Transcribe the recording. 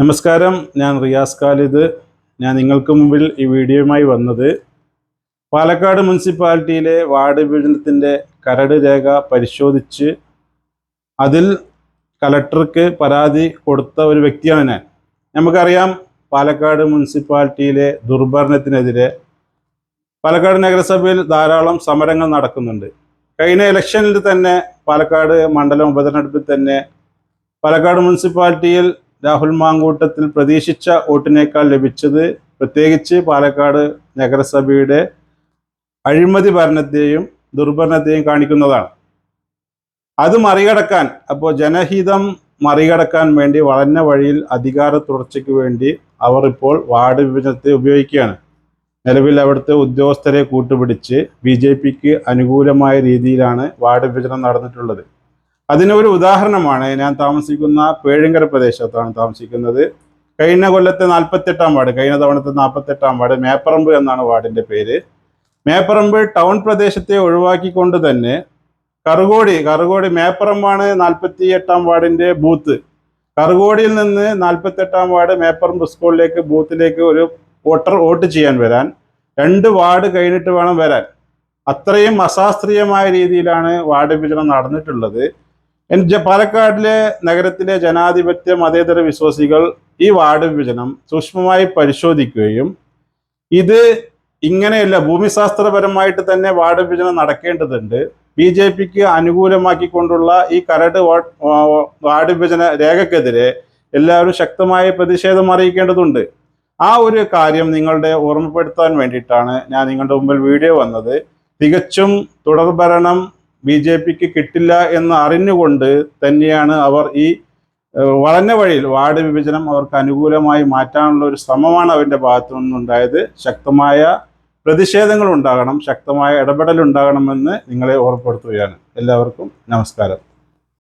നമസ്കാരം ഞാൻ റിയാസ് ഖാലിദ്. ഞാൻ നിങ്ങൾക്ക് മുമ്പിൽ ഈ വീഡിയോയുമായി വന്നത്. പാലക്കാട് മുനിസിപ്പാലിറ്റിയിലെ വാർഡ് വിഭജനത്തിന്റെ കരട് രേഖ പരിശോധിച്ച് അതിൽ കലക്ടർക്ക് പരാതി കൊടുത്ത ഒരു വ്യക്തിയാണ് ഞാൻ. നമുക്കറിയാം പാലക്കാട് മുനിസിപ്പാലിറ്റിയിലെ ദുർഭരണത്തിനെതിരെ പാലക്കാട് നഗരസഭയിൽ ധാരാളം സമരങ്ങൾ നടക്കുന്നുണ്ട്. കഴിഞ്ഞ ഇലക്ഷനിൽ തന്നെ പാലക്കാട് മണ്ഡലം ഉപതെരഞ്ഞെടുപ്പിൽ തന്നെ പാലക്കാട് മുനിസിപ്പാലിറ്റിയിൽ രാഹുൽ മാങ്കൂട്ടത്തിൽ പ്രതീക്ഷിച്ച വോട്ടിനേക്കാൾ ലഭിച്ചത് പ്രത്യേകിച്ച് പാലക്കാട് നഗരസഭയുടെ അഴിമതി ഭരണത്തെയും ദുർഭരണത്തെയും കാണിക്കുന്നതാണ്. അത് മറികടക്കാൻ അപ്പോൾ ജനഹിതം മറികടക്കാൻ വേണ്ടി വളഞ്ഞ വഴിയിൽ അധികാര തുടർച്ചയ്ക്ക് വേണ്ടി അവർ ഇപ്പോൾ വാർഡ് വിഭജനത്തെ ഉപയോഗിക്കുകയാണ്. നിലവിൽ അവിടുത്തെ ഉദ്യോഗസ്ഥരെ കൂട്ടുപിടിച്ച് ബി ജെ പിക്ക് അനുകൂലമായ രീതിയിലാണ് വാർഡ് വിഭജനം നടന്നിട്ടുള്ളത്. അതിനൊരു ഉദാഹരണമാണ് ഞാൻ താമസിക്കുന്ന പേഴുങ്കര പ്രദേശത്താണ് താമസിക്കുന്നത്. കഴിഞ്ഞ കൊല്ലത്തെ നാൽപ്പത്തെട്ടാം വാർഡ് കഴിഞ്ഞ തവണത്തെ നാൽപ്പത്തെട്ടാം വാർഡ് മേപ്പറമ്പ് എന്നാണ് വാർഡിന്റെ പേര്. മേപ്പറമ്പ് ടൗൺ പ്രദേശത്തെ ഒഴിവാക്കിക്കൊണ്ട് തന്നെ കറുകോടി കറുകോടി മേപ്പറമ്പാണ് നാൽപ്പത്തി എട്ടാം വാർഡിന്റെ ബൂത്ത്. കറുകോടിയിൽ നിന്ന് നാൽപ്പത്തെട്ടാം വാർഡ് മേപ്പറമ്പ് സ്കൂളിലേക്ക് ബൂത്തിലേക്ക് ഒരു വോട്ടർ വോട്ട് ചെയ്യാൻ വരാൻ രണ്ട് വാർഡ് കഴിഞ്ഞിട്ട് വേണം വരാൻ. അത്രയും അശാസ്ത്രീയമായ രീതിയിലാണ് വാർഡ് വിഭജനം നടന്നിട്ടുള്ളത്. എൻ- ജ- പാലക്കാടിലെ നഗരത്തിലെ ജനാധിപത്യ മതേതര വിശ്വാസികൾ ഈ വാർഡ് വിഭജനം സൂക്ഷ്മമായി പരിശോധിക്കുകയും ഇത് ഇങ്ങനെയല്ല ഭൂമിശാസ്ത്രപരമായിട്ട് തന്നെ വാർഡ് വിഭജനം നടക്കേണ്ടതുണ്ട്. ബി ജെ പിക്ക് അനുകൂലമാക്കിക്കൊണ്ടുള്ള ഈ കരട് വാർഡ് വിഭജന രേഖക്കെതിരെ എല്ലാവരും ശക്തമായ പ്രതിഷേധം അറിയിക്കേണ്ടതുണ്ട്. ആ ഒരു കാര്യം നിങ്ങളുടെ ഓർമ്മപ്പെടുത്താൻ വേണ്ടിയിട്ടാണ് ഞാൻ നിങ്ങളുടെ മുമ്പിൽ വീഡിയോ വന്നത്. തികച്ചും തുടർഭരണം ബി ജെ പിക്ക് കിട്ടില്ല എന്ന് അറിഞ്ഞുകൊണ്ട് തന്നെയാണ് അവർ ഈ വളഞ്ഞ വഴിയിൽ വാർഡ് വിഭജനം അവർക്ക് അനുകൂലമായി മാറ്റാനുള്ള ഒരു ശ്രമമാണ് അവന്റെ ഭാഗത്തു നിന്നുണ്ടായത്. ശക്തമായ പ്രതിഷേധങ്ങൾ ഉണ്ടാകണം ശക്തമായ ഇടപെടൽ ഉണ്ടാകണമെന്ന് നിങ്ങളെ ഓർമ്മപ്പെടുത്തുകയാണ്. എല്ലാവർക്കും നമസ്കാരം.